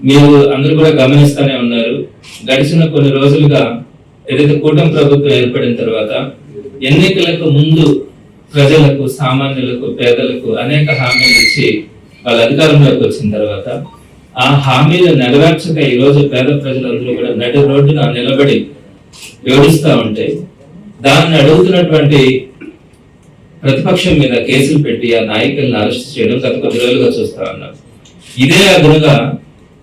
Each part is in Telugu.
మీరు అందరూ కూడా గమనిస్తూనే ఉన్నారు. గడిచిన కొన్ని రోజులుగా ఏదైతే కూటమి ప్రభుత్వం ఏర్పడిన తర్వాత ఎన్నికలకు ముందు ప్రజలకు సామాన్యులకు పేదలకు అనేక హామీలు ఇచ్చి వాళ్ళ అధికారంలోకి వచ్చిన తర్వాత ఆ హామీలు నెరవేర్చక ఈ రోజు పేద ప్రజలందరూ కూడా నడి రోడ్డున నిలబడి ఏడుస్తూ ఉంటే దాన్ని అడుగుతున్నటువంటి ప్రతిపక్షం మీద కేసులు పెట్టి ఆ నాయకులను అరెస్ట్ చేయడం గత కొద్ది రోజులుగా చూస్తా ఉన్నారు ఇదే అదనుగా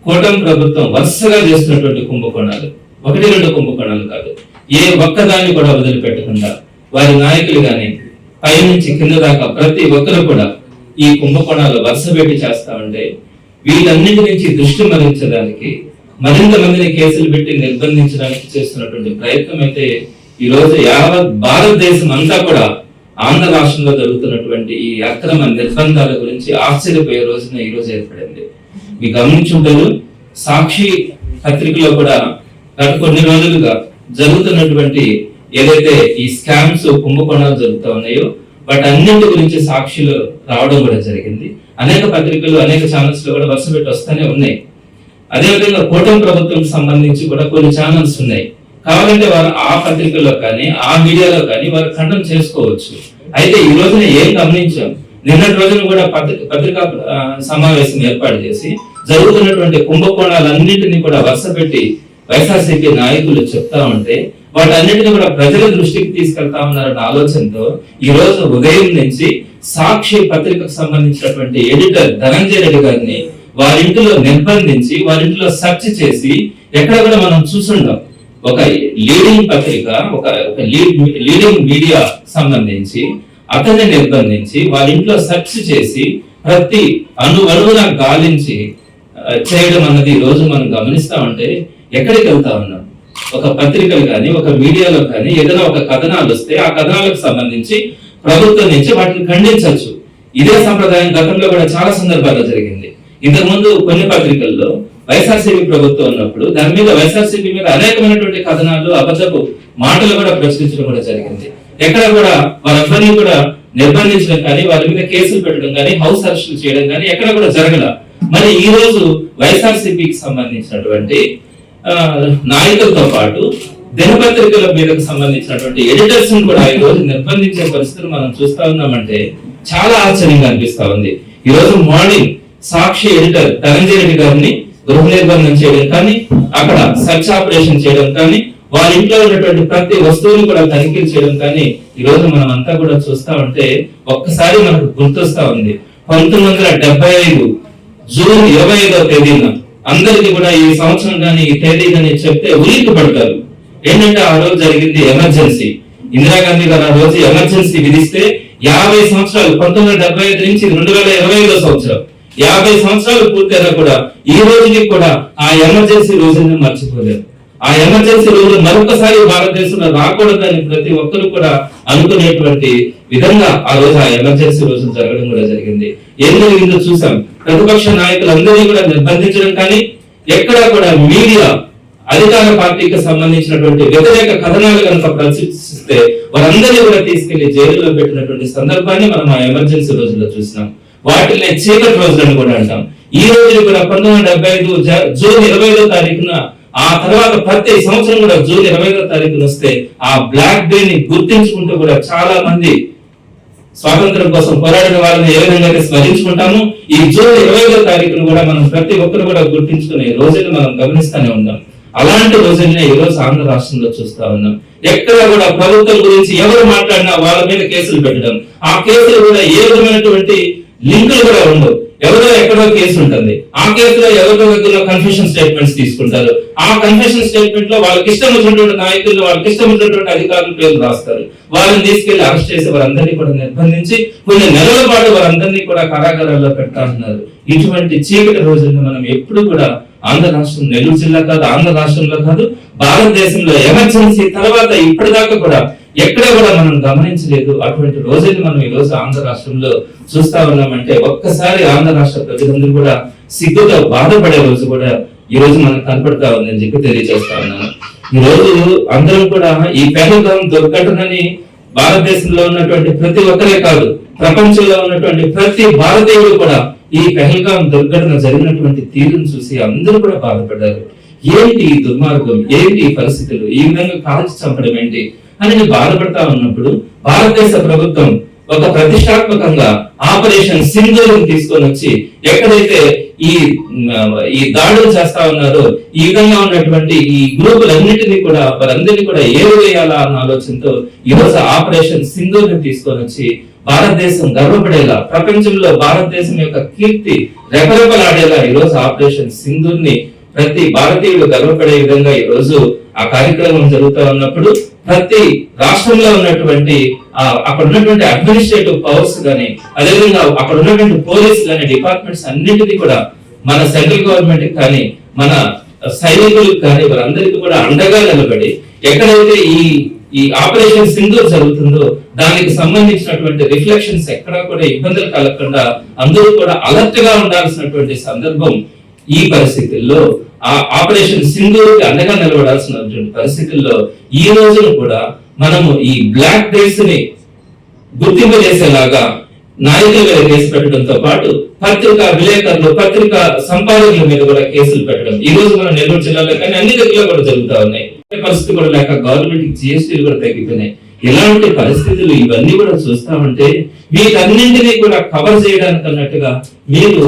కూటమి ప్రభుత్వం వరుసగా చేస్తున్నటువంటి కుంభకోణాలు. ఒకటి రెండు కుంభకోణాలు కాదు. ఏ ఒక్కదాన్ని కూడా వదిలిపెట్టకుండా వారి నాయకులు కానీ పైనుంచి కింద దాకా ప్రతి ఒక్కరు కూడా ఈ కుంభకోణాలు వరుస పెట్టి చేస్తా ఉంటే వీటన్నిటి నుంచి దృష్టి మరించడానికి మరింత మందిని కేసులు పెట్టి నిర్బంధించడానికి చేస్తున్నటువంటి ప్రయత్నం అయితే ఈ రోజు యావత్ భారతదేశం అంతా కూడా ఆంధ్ర రాష్ట్రంలో జరుగుతున్నటువంటి ఈ అక్రమ నిర్బంధాల గురించి ఆశ్చర్యపోయే రోజున ఈ రోజు ఏర్పడింది మీకు గమనించుంటారు సాక్షి పత్రికలో కూడా గత కొన్ని రోజులుగా జరుగుతున్నటువంటి ఏదైతే ఈ స్కామ్స్ కుంభకోణాలు జరుగుతూ ఉన్నాయో వాటి అన్నింటి గురించి సాక్షులు రావడం కూడా జరిగింది. అనేక పత్రికలు అనేక ఛానల్స్లో కూడా వరుస పెట్టి వస్తూనే ఉన్నాయి. అదేవిధంగా కూటమి ప్రభుత్వం సంబంధించి కూడా కొన్ని ఛానల్స్ ఉన్నాయి. కావాలంటే వారు ఆ పత్రికల్లో కానీ ఆ మీడియాలో కానీ వారు ఖండం చేసుకోవచ్చు. అయితే ఈ రోజున ఏం గమనించాం? నిన్నటి రోజున కూడా పత్రిక పత్రికా సమావేశం ఏర్పాటు చేసి జరుగుతున్నటువంటి కుంభకోణాలన్నింటినీ కూడా వరుస పెట్టి వైఎస్ఆర్సీపీ నాయకులు చెప్తా ఉంటే వాటన్నిటిని కూడా ప్రజల దృష్టికి తీసుకెళ్తా ఉన్నారన్న ఆలోచనతో ఈ రోజు ఉదయం నుంచి సాక్షి పత్రికకు సంబంధించినటువంటి ఎడిటర్ ధనంజయ రెడ్డి గారిని వారింటిలో నిర్బంధించి వారింటిలో సెర్చ్ చేసి ఎక్కడ కూడా మనం చూసుండం ఒక లీడింగ్ పత్రిక ఒక ఒక లీడ్ లీడింగ్ మీడియా సంబంధించి అతన్ని నిర్బంధించి వారి ఇంట్లో సెర్చ్ చేసి ప్రతి అణు అణువున గాలించి చేయడం అన్నది ఈ రోజు మనం గమనిస్తా ఉంటే ఎక్కడికి వెళ్తా ఉన్నాం? ఒక పత్రికలు కానీ ఒక మీడియాలో కానీ ఏదైనా ఒక కథనాలు వస్తే ఆ కథనాలకు సంబంధించి ప్రభుత్వం నుంచి వాటిని ఖండించవచ్చు. ఇదే సంప్రదాయం గతంలో కూడా చాలా సందర్భాల్లో జరిగింది. ఇంతకుముందు కొన్ని పత్రికల్లో వైఎస్ఆర్సీపీ ప్రభుత్వం ఉన్నప్పుడు దాని మీద వైఎస్ఆర్సీపీ మీద అనేకమైనటువంటి కథనాలు అబద్ధపు మాటలు కూడా ప్రశ్నించడం కూడా జరిగింది. ఎక్కడ కూడా వారందరినీ కూడా నిర్బంధించడం కానీ వారి మీద కేసులు పెట్టడం కానీ హౌస్ అరెస్టులు చేయడం కానీ ఎక్కడ కూడా జరగల మరి ఈ రోజు వైఎస్ఆర్సీపీకి సంబంధించినటువంటి నాయకులతో పాటు దినపత్రికల మీదకు సంబంధించినటువంటి ఎడిటర్స్ కూడా ఈ రోజు నిర్బంధించే పరిస్థితులు మనం చూస్తా ఉన్నామంటే చాలా ఆశ్చర్యంగా అనిపిస్తా ఉంది. ఈ రోజు మార్నింగ్ సాక్షి ఎడిటర్ ధనంజయ రెడ్డి గారిని గృహ నిర్బంధం చేయడం కానీ అక్కడ సర్చ్ ఆపరేషన్ చేయడం కానీ వారి ఇంట్లో ఉన్నటువంటి ప్రతి వస్తువుని కూడా తనిఖీలు చేయడం కానీ ఈ రోజు మనం అంతా కూడా చూస్తా ఉంటే ఒక్కసారి మనకు గుర్తొస్తా ఉంది. పంతొమ్మిది వందల డెబ్బై ఐదు జూన్ ఇరవై ఐదవ తేదీన అందరికి కూడా ఈ సంవత్సరం కానీ ఈ తేదీ కానీ చెప్తే ఉలిక్కి పడతారు ఏంటంటే ఆ రోజు జరిగింది ఎమర్జెన్సీ. ఇందిరాగాంధీ గారు ఆ రోజు ఎమర్జెన్సీ విధిస్తే యాభై సంవత్సరాలు పంతొమ్మిది వందల డెబ్బై ఐదు నుంచి రెండు వేల ఇరవై ఐదో సంవత్సరం. యాభై సంవత్సరాలు పూర్తయినా కూడా ఈ రోజుకి కూడా ఆ ఎమర్జెన్సీ రోజుని మర్చిపోలేరు. ఆ ఎమర్జెన్సీ రోజు మరొకసారి భారతదేశంలో రాకూడదని ప్రతి ఒక్కరు కూడా అనుకునేటువంటి విధంగా ఆ రోజు ఆ ఎమర్జెన్సీ రోజు జరగడం కూడా జరిగింది. ఏం జరిగిందో చూసాం. ప్రతిపక్ష నాయకులందరినీ కూడా నిర్బంధించడం కానీ ఎక్కడా కూడా మీడియా అధికార పార్టీకి సంబంధించినటువంటి వ్యతిరేక కథనాలు కనుక ప్రదర్శిస్తే వారందరినీ కూడా తీసుకెళ్ళి జైలులో పెట్టినటువంటి సందర్భాన్ని మనం ఆ ఎమర్జెన్సీ రోజుల్లో చూసినాం. వాటిని చీకటి రోజులను కూడా అంటాం. ఈ రోజు కూడా పంతొమ్మిది వందల డెబ్బై ఐదు జూన్ ఇరవై ఐదో తారీఖున ఆ తర్వాత ప్రతి సంవత్సరం కూడా జూన్ ఇరవై ఐదో తారీఖున వస్తే ఆ బ్లాక్ డే ని గుర్తించుకుంటూ కూడా చాలా మంది స్వాతంత్రం కోసం పోరాడిన వాళ్ళని ఏ విధంగా అయితే స్మరించుకుంటామో ఈ జూన్ ఇరవై ఐదో తారీఖును కూడా మనం ప్రతి ఒక్కరు కూడా గుర్తించుకునే రోజులు మనం గమనిస్తూనే ఉన్నాం. అలాంటి రోజుల్ని ఈ రోజు ఆంధ్ర రాష్ట్రంలో చూస్తా ఉన్నాం. ఎక్కడ కూడా ప్రభుత్వం గురించి ఎవరు మాట్లాడినా వాళ్ళ మీద కేసులు పెట్టడం. ఆ కేసులు కూడా ఏ విధమైనటువంటి లింకులు కూడా ఉండవు. ఎవరో ఎక్కడో కేసు ఉంటుంది. ఆ కేసులో ఎవరో దగ్గర కన్ఫెషన్ స్టేట్మెంట్స్ తీసుకుంటారు. ఆ కన్ఫెషన్ స్టేట్మెంట్లో వాళ్ళకి ఇష్టం వచ్చినటువంటి నాయకులు వాళ్ళకి ఇష్టం వచ్చినటువంటి అధికారులు పేర్లు రాస్తారు. వాళ్ళని తీసుకెళ్ళి అరెస్ట్ చేసి వారందరినీ కూడా నిర్బంధించి కొన్ని నెలల పాటు వారందరినీ కూడా కారాగారాల్లో పెట్టాలన్నారు. ఇటువంటి చీకటి రోజుల్లో మనం ఎప్పుడు కూడా ఆంధ్ర రాష్ట్రం నెల్లూరు జిల్లా కాదు ఆంధ్ర రాష్ట్రంలో కాదు భారతదేశంలో ఎమర్జెన్సీ తర్వాత ఇప్పటిదాకా కూడా ఎక్కడ కూడా మనం గమనించలేదు. అటువంటి రోజులు మనం ఈ రోజు ఆంధ్ర రాష్ట్రంలో చూస్తా ఉన్నామంటే ఒక్కసారి ఆంధ్ర రాష్ట్ర ప్రజలందరూ కూడా సిగ్గుతో బాధపడే రోజు కూడా ఈ రోజు మనకు కనపడతా ఉందని చెప్పి తెలియజేస్తా ఉన్నాను. ఈ రోజు అందరం కూడా ఈ పేదగం దుర్ఘటనని భారతదేశంలో ఉన్నటువంటి ప్రతి ఒక్కరే కాదు ప్రపంచంలో ఉన్నటువంటి ప్రతి భారతీయుడు కూడా ఈ పెహల్గాం దుర్ఘటన జరిగినటువంటి తీరును చూసి అందరూ కూడా బాధపడ్డారు. ఏంటి ఈ దుర్మార్గం? ఏంటి ఈ పరిస్థితులు? ఈ విధంగా కాల్చి చంపడం ఏంటి? అని నేను బాధపడతా ఉన్నప్పుడు భారతదేశ ప్రభుత్వం ఒక ప్రతిష్టాత్మకంగా ఆపరేషన్ సింధూర్ తీసుకొని వచ్చి ఎక్కడైతే ఈ ఈ దాడులు చేస్తా ఉన్నారో ఈ విధంగా ఉన్నటువంటి ఈ గ్రూపులన్నిటినీ కూడా వారందరినీ కూడా ఏరువేయాలా అన్న ఆలోచనతో ఈరోజు ఆపరేషన్ సింధూర్ తీసుకొని వచ్చి భారతదేశం గర్వపడేలా ప్రపంచంలో భారతదేశం యొక్క కీర్తి రెపరెపలాడేలా ఈ రోజు ఆపరేషన్ సింధూర్ని ప్రతి భారతీయుడు గర్వపడే విధంగా ఈ రోజు ఆ కార్యక్రమం జరుగుతూ ఉన్నప్పుడు ప్రతి రాష్ట్రంలో ఉన్నటువంటి ఆ అక్కడ ఉన్నటువంటి అడ్మినిస్ట్రేటివ్ పవర్స్ కానీ అదేవిధంగా అక్కడ ఉన్నటువంటి పోలీస్ కానీ డిపార్ట్మెంట్స్ అన్నింటినీ కూడా మన సెంట్రల్ గవర్నమెంట్ కానీ మన సైనికులకు కానీ వారందరికీ కూడా అండగా నిలబడి ఎక్కడైతే ఈ ఈ ఆపరేషన్ సింధూర్ జరుగుతుందో దానికి సంబంధించినటువంటి రిఫ్లెక్షన్స్ ఎక్కడా కూడా ఇబ్బందులు కలగకుండా అందరూ కూడా అలర్ట్గా ఉండాల్సినటువంటి సందర్భం ఈ పరిస్థితుల్లో ఆ ఆపరేషన్ సింధూర్కి అండగా నిలబడాల్సినటువంటి పరిస్థితుల్లో ఈ రోజున కూడా మనము ఈ బ్లాక్ డేస్ని గుర్తింపు చేసేలాగా నాయకుల మీద కేసు పెట్టడంతో పాటు పత్రికా విలేకరులు పత్రికా సంపాదకుల మీద కూడా కేసులు పెట్టడం. ఈ రోజు మన నెల్లూరు జిల్లాలో కానీ అన్ని దగ్గర కూడా జరుగుతూ ఉన్నాయి. పరిస్థితి కూడా లేక గవర్నమెంట్ జిఎస్టీలు కూడా తగ్గిపోయినాయి. ఇలాంటి పరిస్థితులు ఇవన్నీ కూడా చూస్తామంటే వీటన్నింటినీ కూడా కవర్ చేయడానికి అన్నట్టుగా మీరు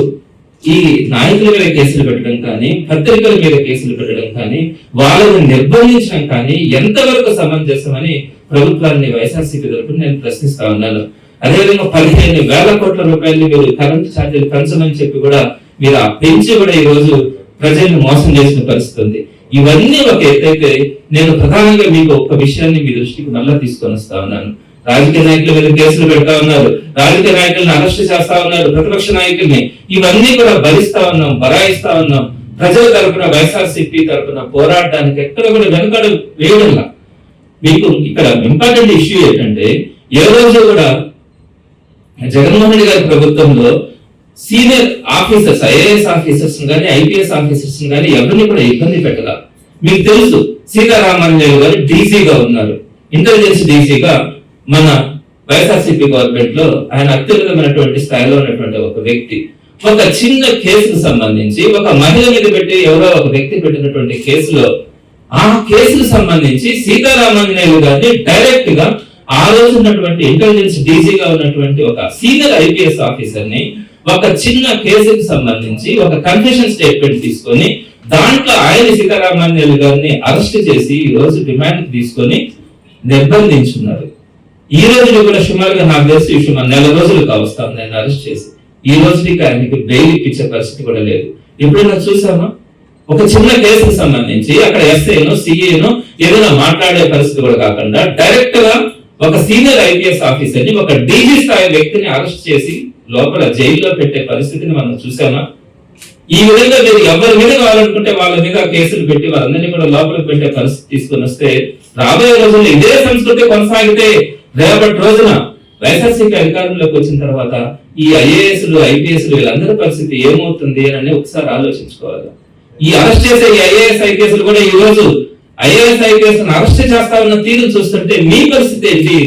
ఈ నాయకుల మీద కేసులు పెట్టడం కానీ పత్రికల మీద కేసులు పెట్టడం కానీ వాళ్ళని నిర్బంధించడం కానీ ఎంతవరకు సమంజసమని ప్రభుత్వాన్ని వైఎస్ఆర్సీపీ తరపున నేను ప్రశ్నిస్తా ఉన్నాను. అదేవిధంగా పదిహేను వేల కోట్ల రూపాయలు మీరు కరెంట్ ఛార్జీలు పెంచమని చెప్పి కూడా మీరు ఆ పెంచి కూడా ఈ రోజు ప్రజల్ని మోసం చేసిన పరిస్థితి ఉంది. ఇవన్నీ ఒక ఎత్తైతే నేను ప్రధానంగా మీకు ఒక విషయాన్ని మీ దృష్టికి మళ్ళా తీసుకొని వస్తా ఉన్నాను. రాజకీయ నాయకుల మీద కేసులు పెడతా ఉన్నారు. రాజకీయ నాయకులను అరెస్ట్ చేస్తా ఉన్నారు. ప్రతిపక్ష నాయకుల్ని. ఇవన్నీ కూడా భరిస్తా ఉన్నాం బరాయిస్తా ఉన్నాం. ప్రజల తరపున వైఎస్ఆర్సీపీ తరపున పోరాడడానికి ఎక్కడ కూడా వెనుకడు వేయడంలా. మీకు ఇక్కడ ఇంపార్టెంట్ ఇష్యూ ఏంటంటే ఏ రోజు కూడా జగన్మోహన్ రెడ్డి గారి ప్రభుత్వంలో సీనియర్ ఆఫీసర్స్ ఐఏఎస్ ఆఫీసర్స్ కానీ ఐపీఎస్ ఆఫీసర్స్ కానీ ఎవరిని కూడా ఇబ్బంది పెట్టగా మీకు తెలుసు సీతారామన్యు గారు డీసీగా ఉన్నారు. ఇంటెలిజెన్స్ డీసీగా మన వైఎస్ఆర్సీపీ గవర్నమెంట్లో ఆయన అత్యున్నతమైనటువంటి స్థాయిలో ఉన్నటువంటి ఒక వ్యక్తి. ఒక చిన్న కేసుకు సంబంధించి ఒక మహిళ మీద పెట్టి ఎవరో ఒక వ్యక్తి పెట్టినటువంటి కేసులో ఆ కేసుకు సంబంధించి సీతారామన్యు గారిని డైరెక్ట్గా ఆ రోజు ఉన్నటువంటి ఇంటెలిజెన్స్ డీజీగా ఉన్నటువంటి ఒక సీనియర్ ఐపీఎస్ ఆఫీసర్ని ఒక చిన్న కేసుకు సంబంధించి ఒక కన్ఫెషన్ స్టేట్మెంట్ తీసుకొని దాంట్లో ఆయన సీతారామన్యులు గారిని అరెస్ట్ చేసి ఈ రోజు డిమాండ్ తీసుకొని నిర్బంధించున్నారు. ఈ రోజు కూడా సుమారుగా నాకు తెలిసి సుమారు నెల రోజులు కావస్తాను నేను అరెస్ట్ చేసి. ఈ రోజుకి ఆయనకి బెయిల్ ఇప్పించే పరిస్థితి కూడా లేదు. ఎప్పుడైనా చూసామా ఒక చిన్న కేసుకు సంబంధించి అక్కడ ఎస్ఐను సిఏను ఏదైనా మాట్లాడే పరిస్థితి కూడా కాకుండా డైరెక్ట్గా ఒక సీనియర్ ఐపీఎస్ ఆఫీసర్ని ఒక డీజీ స్థాయి వ్యక్తిని అరెస్ట్ చేసి లోపల జైల్లో పెట్టే పరిస్థితిని మనం చూసామా? ఈ విధంగా మీరు ఎవరి మీద కావాలనుకుంటే వాళ్ళ మీద కేసులు పెట్టి వారందరినీ కూడా లోపలికి పెట్టే పరిస్థితి తీసుకొని వస్తే రాబోయే రోజుల్లో ఇదే సంస్కృతి కొనసాగితే రేపటి రోజున వైఎస్ఆర్సీపీ అధికారంలోకి వచ్చిన తర్వాత ఈ ఐఏఎస్లు ఐపీఎస్లు వీళ్ళందరి పరిస్థితి ఏమవుతుంది అని ఒకసారి ఆలోచించుకోవాలి. ఈ అరెస్ట్ చేసే ఈ ఐఏఎస్ ఐపీఎస్లు కూడా ఈ రోజు ఐఏఎస్ ఐపీఎస్ అరెస్ట్ చేస్తా ఉన్న తీరు చూస్తుంటే మీ పరిస్థితి ఏంటి?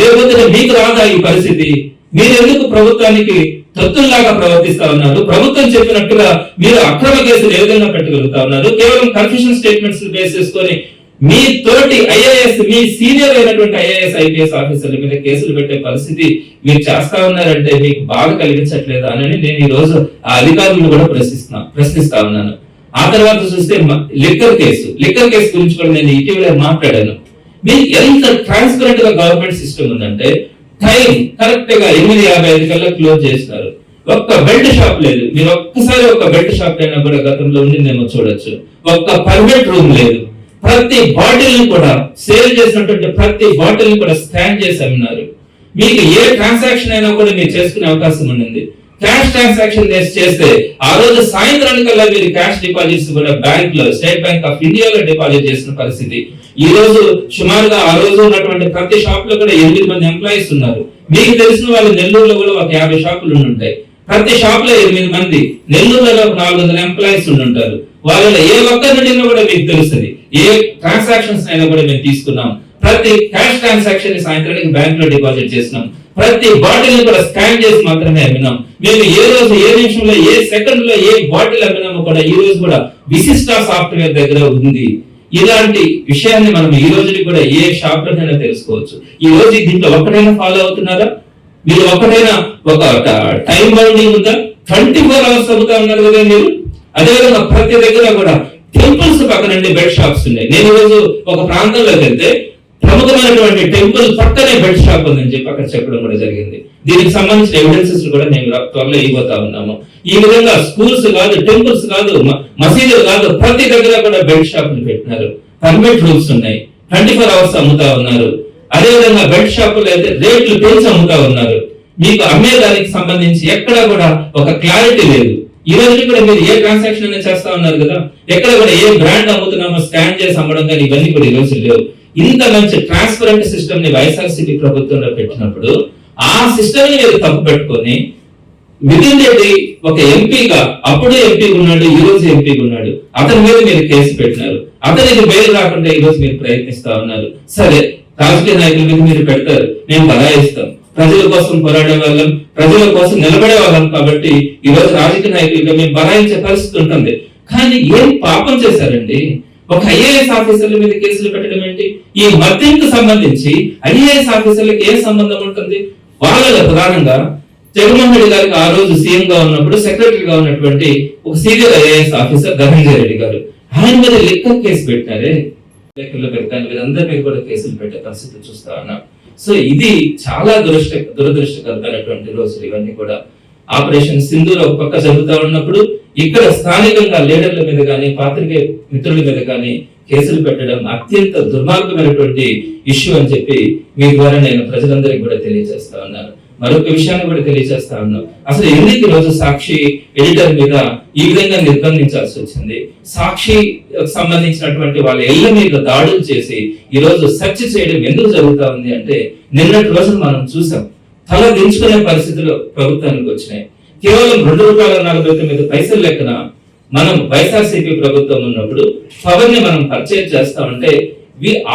రేపొద్దున మీకు రాదా ఈ పరిస్థితి? మీరెందుకు ప్రభుత్వానికి తొత్తుల్లాగా ప్రవర్తిస్తా ఉన్నారు? ప్రభుత్వం చెప్పినట్టుగా మీరు అక్రమ కేసులు ఏ విధంగా పెట్టగలుగుతా ఉన్నారు? కేవలం కన్ఫ్యూషన్ స్టేట్మెంట్స్ బేస్ చేసుకొని మీ తోటి ఐఏఎస్ మీ సీనియర్ అయినటువంటి ఐఏఎస్ ఐపీఎస్ ఆఫీసర్ల మీద కేసులు పెట్టే పరిస్థితి మీరు చేస్తా ఉన్నారంటే మీకు బాధ కలిగించట్లేదా అని నేను ఈ రోజు ఆ అధికారులను కూడా ప్రశ్నిస్తున్నా ప్రశ్నిస్తా ఉన్నాను. ఆ తర్వాత చూస్తే లిక్కర్ కేసు లిక్కర్ కేసు గురించి కూడా నేను ఇటీవల మాట్లాడాను. మీకు ఎంత ట్రాన్స్పరెంట్గా గవర్నమెంట్ సిస్టమ్ ఉందంటే టైం కరెక్ట్గా ఎనిమిది యాభై ఐదు కల్లా క్లోజ్ చేస్తున్నారు ఒక్క బెల్ట్ షాప్ లేదు. మీరు ఒక్కసారి ఒక బెల్ట్ షాప్ అయినా కూడా గతంలో ఉండిందేమో చూడొచ్చు. ఒక్క పర్మిట్ రూమ్ లేదు. ప్రతి బాటిల్ని కూడా సేల్ చేసినటువంటి ప్రతి బాటిల్ని కూడా స్కాన్ చేసి అమ్మినారు. మీకు ఏ ట్రాన్సాక్షన్ అయినా కూడా మీరు చేసుకునే అవకాశం ఉండింది. క్యాష్ ట్రాన్సాక్షన్ చేస్తే ఆ రోజు సాయంత్రానికల్లా మీరు క్యాష్ డిపాజిట్స్ కూడా బ్యాంక్లో స్టేట్ బ్యాంక్ ఆఫ్ ఇండియాలో డిపాజిట్ చేసిన పరిస్థితి. ఈ రోజు సుమారుగా ఆ రోజు ఉన్నటువంటి ప్రతి షాప్లో కూడా ఎనిమిది మంది ఎంప్లాయీస్ ఉన్నారు. మీకు తెలిసిన వాళ్ళు నెల్లూరులో కూడా ఒక యాభై షాపులు ఉంటాయి. ప్రతి షాప్లో ఎనిమిది మంది నెల్లూరులో ఒక నాలుగు వందల ఎంప్లాయీస్ ఉంటారు. వాళ్ళలో ఏ ఒక్కరిని కూడా మీకు తెలుస్తుంది. ఏ ట్రాన్సాక్షన్స్ అయినా కూడా మేము తీసుకున్నాం. ప్రతి క్యాష్ ట్రాన్సాక్షన్ని సాయంత్రానికి బ్యాంక్లో డిపాజిట్ చేసినాం. ప్రతి బాటిల్ని కూడా స్కాన్ చేసి మాత్రమే అమ్మినాం. మేము ఏ రోజు ఏ నిమిషంలో ఏ సెకండ్లో ఏ బాటిల్ అమ్మినామో కూడా ఈ రోజు కూడా విశిష్ట సాఫ్ట్వేర్ దగ్గర ఉంది. ఇలాంటి విషయాన్ని మనం ఈ రోజుకి కూడా ఏ షాప్ లోనైనా తెలుసుకోవచ్చు. ఈ రోజు దీంట్లో ఒక్కటైనా ఫాలో అవుతున్నారా? మీరు ఒకటైనా ఒక టైం బౌండింగ్ ఉందా? ట్వంటీ ఫోర్ అవర్స్ అవుతా ఉన్నారు కదా మీరు? అదేవిధంగా ప్రతి దగ్గర కూడా టెంపుల్స్ పక్కనండి బెడ్ షాప్స్ ఉన్నాయి? నేను ఈరోజు ఒక ప్రాంతంలోకి వెళ్తే ప్రముఖమైనటువంటి టెంపుల్ పక్కనే బెడ్ షాప్ ఉందని చెప్పి అక్కడ చెప్పడం కూడా జరిగింది. దీనికి సంబంధించిన ఎవిడెన్సెస్ కూడా నేను త్వరలో ఇవ్వబోతా ఉన్నాము. ఈ విధంగా స్కూల్స్ కాదు టెంపుల్స్ కాదు మసీదులు కాదు ప్రతి దగ్గర కూడా బెడ్ షాపులు పెట్టినారు. పర్మిట్ రూమ్స్ ఉన్నాయి. ట్వంటీ ఫోర్ అవర్స్ అమ్ముతా ఉన్నారు. అదే విధంగా బెడ్ షాపులు అయితే రేట్లు పెంచి అమ్ముతా ఉన్నారు. మీకు అమ్మేదానికి సంబంధించి ఎక్కడ కూడా ఒక క్లారిటీ లేదు. ఈ రోజు కూడా మీరు ఏ ట్రాన్సాక్షన్ అనేది చేస్తా ఉన్నారు కదా ఎక్కడ కూడా ఏ బ్రాండ్ అమ్ముతున్నామో స్కాన్ చేసి అమ్మడం కానీ ఇవన్నీ కూడా ఈ రోజు లేవు. ఇంత మంచి ట్రాన్స్పరెంట్ సిస్టమ్ని వైఎస్ఆర్సీపీ ప్రభుత్వంలో పెట్టినప్పుడు ఆ సిస్టమ్ని మీరు తప్పు పెట్టుకొని విదిన్ రెడ్డి ఒక ఎంపీగా అప్పుడు ఎంపీ ఉన్నాడు ఈ రోజు ఎంపీ ఉన్నాడు అతని మీద మీరు కేసు పెట్టినారు. అతనికి బెయిల్ రాకుండా ఈ రోజు మీరు ప్రయత్నిస్తా ఉన్నారు. సరే రాజకీయ నాయకుల మీద మీరు పెడతారు మేము బలాయిస్తాం. ప్రజల కోసం పోరాడే వాళ్ళం ప్రజల కోసం నిలబడే వాళ్ళం కాబట్టి ఈ రోజు రాజకీయ నాయకులుగా మేము బలాయించే పరిస్థితి ఉంటుంది. కానీ ఏం పాపం చేశారండి? ఒక ఐఏఎస్ ఆఫీసర్ల మీద కేసులు పెట్టడం ఏంటి? ఈ మద్యంకు సంబంధించి ఐఏఎస్ ఆఫీసర్లకు ఏ సంబంధం ఉంటుంది? వాళ్ళలో ప్రధానంగా జగన్మోహన్ రెడ్డి గారికి ఆ రోజు సీఎం గా ఉన్నప్పుడు సెక్రటరీగా ఉన్నటువంటి ఒక senior IAS officer Dhananjaya Reddy గారు ఆయన మీద లెక్క కేసు పెట్టారే? లెక్కల్లో పెట్టాను వీరందరి మీద కూడా కేసులు పెట్టే పరిస్థితి చూస్తా ఉన్నాం. సో ఇది చాలా దురదృష్ట దురదృష్టకరమైనటువంటి రోజులు. ఇవన్నీ కూడా ఆపరేషన్ సింధూర్ ఒక పక్క జరుగుతూ ఉన్నప్పుడు ఇక్కడ స్థానికంగా లీడర్ల మీద కానీ పాత్రికే మిత్రుల మీద కానీ కేసులు పెట్టడం అత్యంత దుర్మార్గమైనటువంటి ఇష్యూ అని చెప్పి మీ ద్వారా నేను ప్రజలందరికీ కూడా తెలియజేస్తా ఉన్నాను. మరొక విషయాన్ని కూడా తెలియజేస్తా ఉన్నాం. అసలు ఎందుకు ఈరోజు రోజు సాక్షి ఎడిటర్ మీద ఈ విధంగా నిర్బంధించాల్సి వచ్చింది? సాక్షి సంబంధించినటువంటి వాళ్ళ ఇళ్ళ మీద దాడులు చేసి ఈ రోజు సెర్చ్ చేయడం ఎందుకు జరుగుతా ఉంది అంటే నిన్నటి రోజున మనం చూసాం. తల దించుకునే పరిస్థితులు ప్రభుత్వానికి వచ్చినాయి. కేవలం రెండు రూపాయల నలభై తొమ్మిది పైసలు లెక్కన మనం వైఎస్ఆర్సీపీ ప్రభుత్వం ఉన్నప్పుడు పవర్ని మనం పర్చేజ్ చేస్తామంటే ఉంటే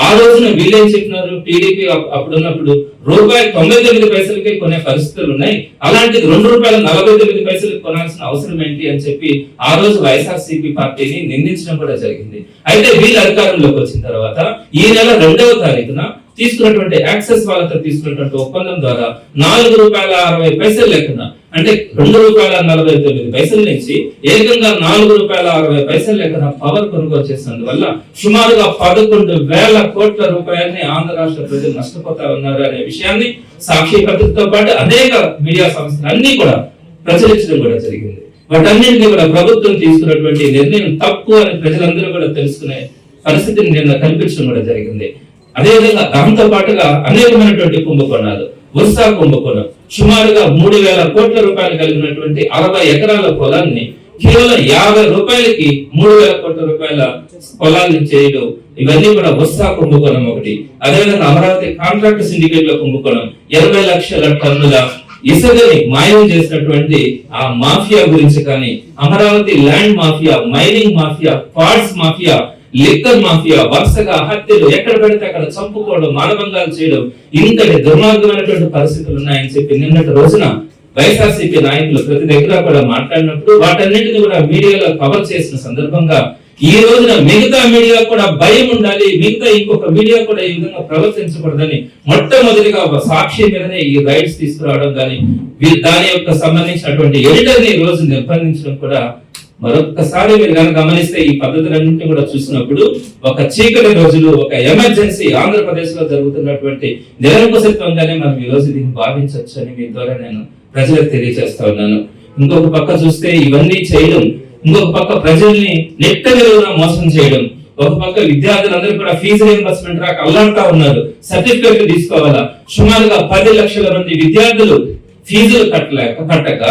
ఆ రోజున వీళ్ళేం చెప్పినారు? టీడీపీ అప్పుడు ఉన్నప్పుడు రూపాయి తొంభై తొమ్మిది పైసలకే కొనే పరిస్థితులు ఉన్నాయి. అలాంటిది రెండు రూపాయల నలభై తొమ్మిది పైసలకు కొనాల్సిన అవసరం ఏంటి అని చెప్పి ఆ రోజు వైఎస్ఆర్సీపీ పార్టీని నిందించడం కూడా జరిగింది. అయితే వీళ్ళు అధికారంలోకి వచ్చిన తర్వాత ఈ నెల రెండవ తారీఖున తీసుకున్నటువంటి యాక్సెస్ వాళ్ళతో తీసుకున్నటువంటి ఒప్పందం ద్వారా నాలుగు రూపాయల అరవై పైసలు లెక్కన అంటే రెండు రూపాయల నలభై తొమ్మిది పైసల నుంచి ఏకంగా నాలుగు రూపాయల అరవై పైసల లెక్కన పవర్ కొనుగోలు చేసినందువల్ల సుమారుగా పదకొండు వేల కోట్ల రూపాయలని ఆంధ్ర రాష్ట్ర ప్రజలు నష్టపోతా ఉన్నారు అనే విషయాన్ని సాక్షి పత్రికతో పాటు అనేక మీడియా సంస్థలు అన్ని కూడా ప్రచురించడం కూడా జరిగింది. వాటన్నింటినీ కూడా ప్రభుత్వం తీసుకున్నటువంటి నిర్ణయం తప్పు అని ప్రజలందరూ కూడా తెలుసుకునే పరిస్థితిని నిన్న కల్పించడం కూడా జరిగింది. అదేవిధంగా దాంతో పాటుగా అనేకమైనటువంటి కుంభకోణాలు. వర్షా కుంభకోణం. సుమారుగా మూడు వేల కోట్ల రూపాయలు కలిగినటువంటి అరవై ఎకరాల పొలాన్ని కేవలం యాభై రూపాయలకి మూడు వేల కోట్ల రూపాయల పొలాన్ని చేయడం. ఇవన్నీ కూడా వస్తా కుంభకోణం ఒకటి. అదేవిధంగా అమరావతి కాంట్రాక్ట్ సిండికేట్లో కుంభకోణం. ఎనభై లక్షల టన్నుల ఇసుకని మాయం చేసినటువంటి ఆ మాఫియా గురించి కానీ Amaravati land mafia mining mafia parts mafia liquor mafia వరుసగా హత్యలు ఎక్కడ పడితే అక్కడ చంపుకోవడం మానభంగాలు చేయడం ఇంతటి దుర్మార్గమైనటువంటి పరిస్థితులు ఉన్నాయని చెప్పి నిన్నటి రోజున వైఎస్ఆర్సీపీ నాయకులు ప్రతి దగ్గర కూడా మాట్లాడినప్పుడు వాటన్నిటిని కూడా మీడియాలో కవర్ చేసిన సందర్భంగా ఈ రోజున మిగతా మీడియా కూడా భయం ఉండాలి మిగతా ఇంకొక మీడియా కూడా ఈ విధంగా ప్రవర్తించకూడదని మొట్టమొదటిగా ఒక సాక్షి మీదనే ఈ రైట్స్ తీసుకురావడం కానీ దాని యొక్క సంబంధించినటువంటి ఎడిటర్ని ఈ రోజు నిర్బంధించడం కూడా మరొక్కసారి మీరు కనుక గమనిస్తే ఈ పద్ధతులన్నింటినీ కూడా చూసినప్పుడు ఒక చీకటి రోజులు ఒక ఎమర్జెన్సీ ఆంధ్రప్రదేశ్లో జరుగుతున్నటువంటి నిరంకుశత్వంగానే మనం ఈ రోజు దీన్ని భావించవచ్చు అని మీ ద్వారా నేను ప్రజలకు తెలియజేస్తా ఉన్నాను. ఇంకొక పక్క చూస్తే ఇవన్నీ చేయడం ఇంకొక పక్క ప్రజల్ని నెట్ట మోసం చేయడం. ఒక పక్క విద్యార్థులందరూ కూడా ఫీజు రీఎంబర్స్మెంట్ రాక అల్లాడుతా ఉన్నారు. సర్టిఫికేట్ తీసుకోవాలా? సుమారుగా పది లక్షల మంది విద్యార్థులు ఫీజులు కట్టలేక కట్టక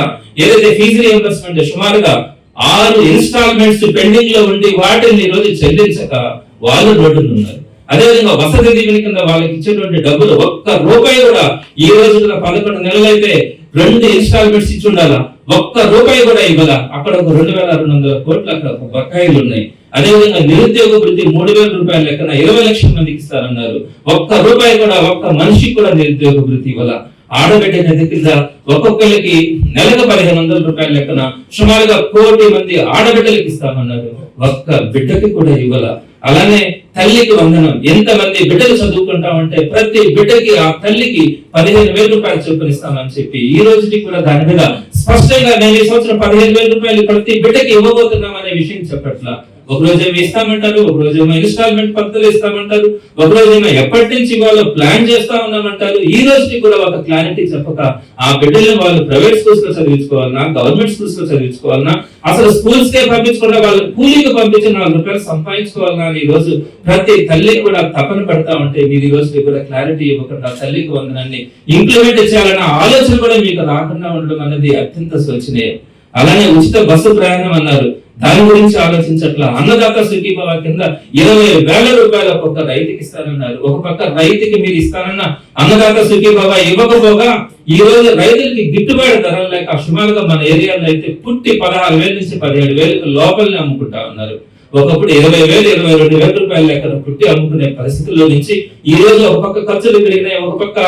ఏదైతే ఫీజు రీఎంబర్స్మెంట్ సుమారుగా ఆరు ఇన్స్టాల్మెంట్స్ పెండింగ్లో ఉండి వాటిని రోజు చెల్లించక వాళ్ళు రోడ్డున ఉన్నారు. అదేవిధంగా వసతి దీవెన కింద వాళ్ళకి ఇచ్చేటువంటి డబ్బులు ఒక్క రూపాయి కూడా ఈ రోజు పదకొండు నెలలైతే రెండు ఇన్స్టాల్మెంట్స్ ఇచ్చి ఉండాలా? ఒక్క రూపాయి కూడా ఇవ్వాల? అక్కడ ఒక రెండు వేల రెండు వందల కోట్ల అక్కడ బకాయిలు ఉన్నాయి. అదేవిధంగా నిరుద్యోగ వృత్తి మూడు వేల రూపాయల లెక్కన ఇరవై లక్షల మందికి ఇస్తారన్నారు. ఒక్క రూపాయి కూడా ఒక్క మనిషికి కూడా నిరుద్యోగ వృత్తి ఇవ్వాల? ఆడబిడ్డ నిధి కింద ఒక్కొక్కరికి నెలకు పదిహేను వందల రూపాయల లెక్కన సుమారుగా కోటి మంది ఆడబిడ్డలకు ఇస్తామన్నారు. ఒక్క బిడ్డకి కూడా ఇవ్వాల. అలానే తల్లికి వందనం. ఎంతమంది బిడ్డలు చదువుకుంటామంటే ప్రతి బిడ్డకి ఆ తల్లికి పదిహేను వేల రూపాయలు చొప్పున ఇస్తామని చెప్పి ఈ రోజుకి కూడా దాని మీద స్పష్టంగా నేను ఈ సంవత్సరం పదిహేను వేల రూపాయలు ప్రతి బిడ్డకి ఇవ్వబోతున్నాం అనే విషయం చెప్పట్లా. ఒక రోజు ఏమో ఇస్తామంటారు? ఒకరోజు ఏమో ఇన్స్టాల్మెంట్ పద్ధతులు ఇస్తామంటారు. ఒక రోజు ఏమో ఎప్పటి నుంచి వాళ్ళు ప్లాన్ చేస్తా ఉన్నామంటారు. ఈ రోజుకి కూడా ఒక క్లారిటీ చెప్పక ఆ బిడ్డలను వాళ్ళు ప్రైవేట్ స్కూల్స్లో చదివించుకోవాలన్నా గవర్నమెంట్ స్కూల్స్లో చదివించుకోవాలన్నా అసలు స్కూల్స్ కే పంపించకుండా వాళ్ళు కూలీకి పంపించి నాలుగు రూపాయలు సంపాదించుకోవాలన్నా ఈ రోజు ప్రతి తల్లి కూడా తపన పడతా ఉంటే మీరు ఈ రోజుకి కూడా క్లారిటీ ఇవ్వకుండా తల్లికి వందనాన్ని ఇంప్లిమెంట్ చేయాలన్న ఆలోచన కూడా మీకు రాకుండా ఉండడం అనేది అత్యంత శోచనీయం. అలానే ఉచిత బస్సు ప్రయాణం అన్నారు. దాని గురించి ఆలోచించట్ల. అన్నదాత సుఖీభవ కింద ఇరవై వేల రూపాయలు ఒక్కొక్క రైతుకి ఇస్తానన్నారు. ఒక పక్క రైతుకి మీరు ఇస్తానన్న అన్నదాత సుఖీభవ ఇవ్వకపోగా ఈ రోజు రైతులకి గిట్టుబాటు ధరలు లేక సుమారుగా మన ఏరియాలో అయితే పుట్టి పదహారు వేల నుంచి పదిహేడు వేలకు లోపలనే అమ్ముకుంటా ఉన్నారు. ఒకప్పుడు ఇరవై వేలు ఇరవై రెండు వేల రూపాయల లెక్కన పుట్టి అమ్ముకునే పరిస్థితుల్లో నుంచి ఈ రోజు ఒక పక్క ఖర్చులు పెరిగినాయి. ఒక పక్క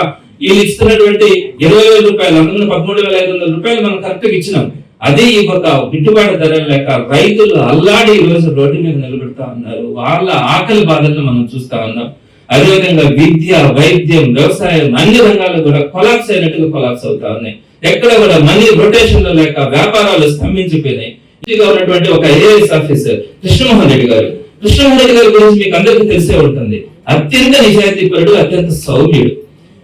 వీళ్ళు ఇస్తున్నటువంటి ఇరవై వేల రూపాయలు అందులో పదమూడు వేల ఐదు వందల రూపాయలు మనం కరెక్ట్గా ఇచ్చినాం. అదే ఈ ఒక గిట్టుబాటు ధర లేక రైతులు అల్లాడి ఈరోజు రోడ్డు మీద నిలబెడతా ఉన్నారు. వాళ్ళ ఆకలి బాధలను మనం చూస్తా ఉన్నాం. అదేవిధంగా విద్య వైద్యం వ్యవసాయం అన్ని రంగాలు కూడా కొలాప్స్ అయినట్టుగా కొలాప్స్ అవుతా ఉన్నాయి. ఎక్కడ కూడా మనీ రొటేషన్లో లేక వ్యాపారాలు స్తంభించిపోయినాయి. ఉన్నటువంటి ఒక ఐఏఎస్ ఆఫీసర్ కృష్ణమోహన్ రెడ్డి గారు. కృష్ణమోహన్ రెడ్డి గారి గురించి మీకు అందరికీ తెలిసే ఉంటుంది. అత్యంత నిజాయితీపరుడు అత్యంత సౌమ్యుడు.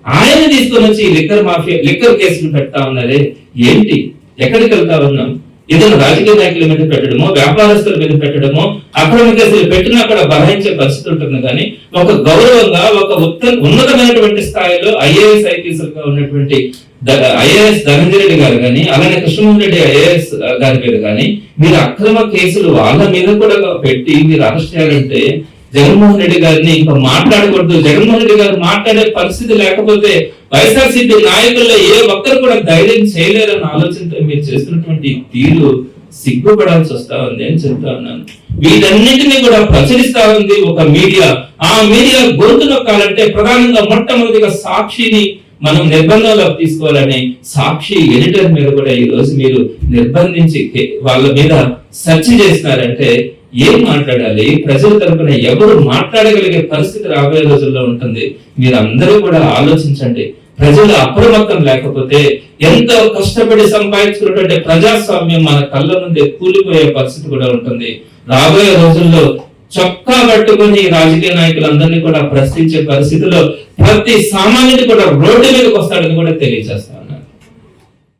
ఆయన తీసుకొని వచ్చి ఈ లిక్కర్ మాఫియా లిక్కర్ కేసులు పెడతా ఉన్నారే? ఏంటి? ఎక్కడికి వెళ్తా ఉన్నాం ఏదైనా రాజకీయ నాయకుల మీద పెట్టడమో వ్యాపారస్తుల మీద పెట్టడమో అక్రమ కేసులు పెట్టినా అక్కడ బలహించే పరిస్థితి ఉంటుంది. కానీ ఒక గౌరవంగా ఒక ఉన్నతమైనటువంటి స్థాయిలో ఐఏఎస్ ఐపీఎస్ ఉన్నటువంటి ఐఏఎస్ ధనంజయ రెడ్డి గారు కానీ అలానే కృష్ణమోహన్ రెడ్డి ఐఏఎస్ గారి మీద కానీ మీరు అక్రమ కేసులు వాళ్ళ మీద కూడా పెట్టి మీరు అరెస్ట్ చేయాలంటే జగన్మోహన్ రెడ్డి గారిని ఇంకా మాట్లాడకూడదు. జగన్మోహన్ రెడ్డి గారు మాట్లాడే పరిస్థితి లేకపోతే వైఎస్ఆర్సీపీ నాయకుల్లో ఏ ఒక్కరు కూడా ధైర్యం చేయలేరన్న ఆలోచనతో మీరు చేస్తున్నటువంటి తీరు సిగ్గుపడాల్సి వస్తా ఉంది అని చెప్తా ఉన్నాను. వీటన్నిటిని కూడా ప్రచురిస్తా ఉంది ఒక మీడియా. ఆ మీడియా గొంతు నొక్కాలంటే ప్రధానంగా మొట్టమొదటిగా సాక్షిని మనం నిర్బంధంలోకి తీసుకోవాలని సాక్షి ఎడిటర్ మీద కూడా ఈ రోజు మీరు నిర్బంధించి వాళ్ళ మీద సెర్చ్ చేస్తున్నారంటే ఏం మాట్లాడాలి? ప్రజల తరపున ఎవరు మాట్లాడగలిగే పరిస్థితి రాబోయే రోజుల్లో ఉంటుంది. మీరు అందరూ కూడా ఆలోచించండి. ప్రజలు అప్రమత్తం లేకపోతే ఎంతో కష్టపడి సంపాదించుకున్నటువంటి ప్రజాస్వామ్యం మన కళ్ళ ముందే కూలిపోయే పరిస్థితి కూడా ఉంటుంది. రాబోయే రోజుల్లో చొక్కా పట్టుకొని రాజకీయ నాయకులందరినీ కూడా ప్రశ్నించే పరిస్థితిలో ప్రతి సామాన్యుడు కూడా రోడ్డు మీదకి వస్తాడని కూడా తెలియజేస్తాను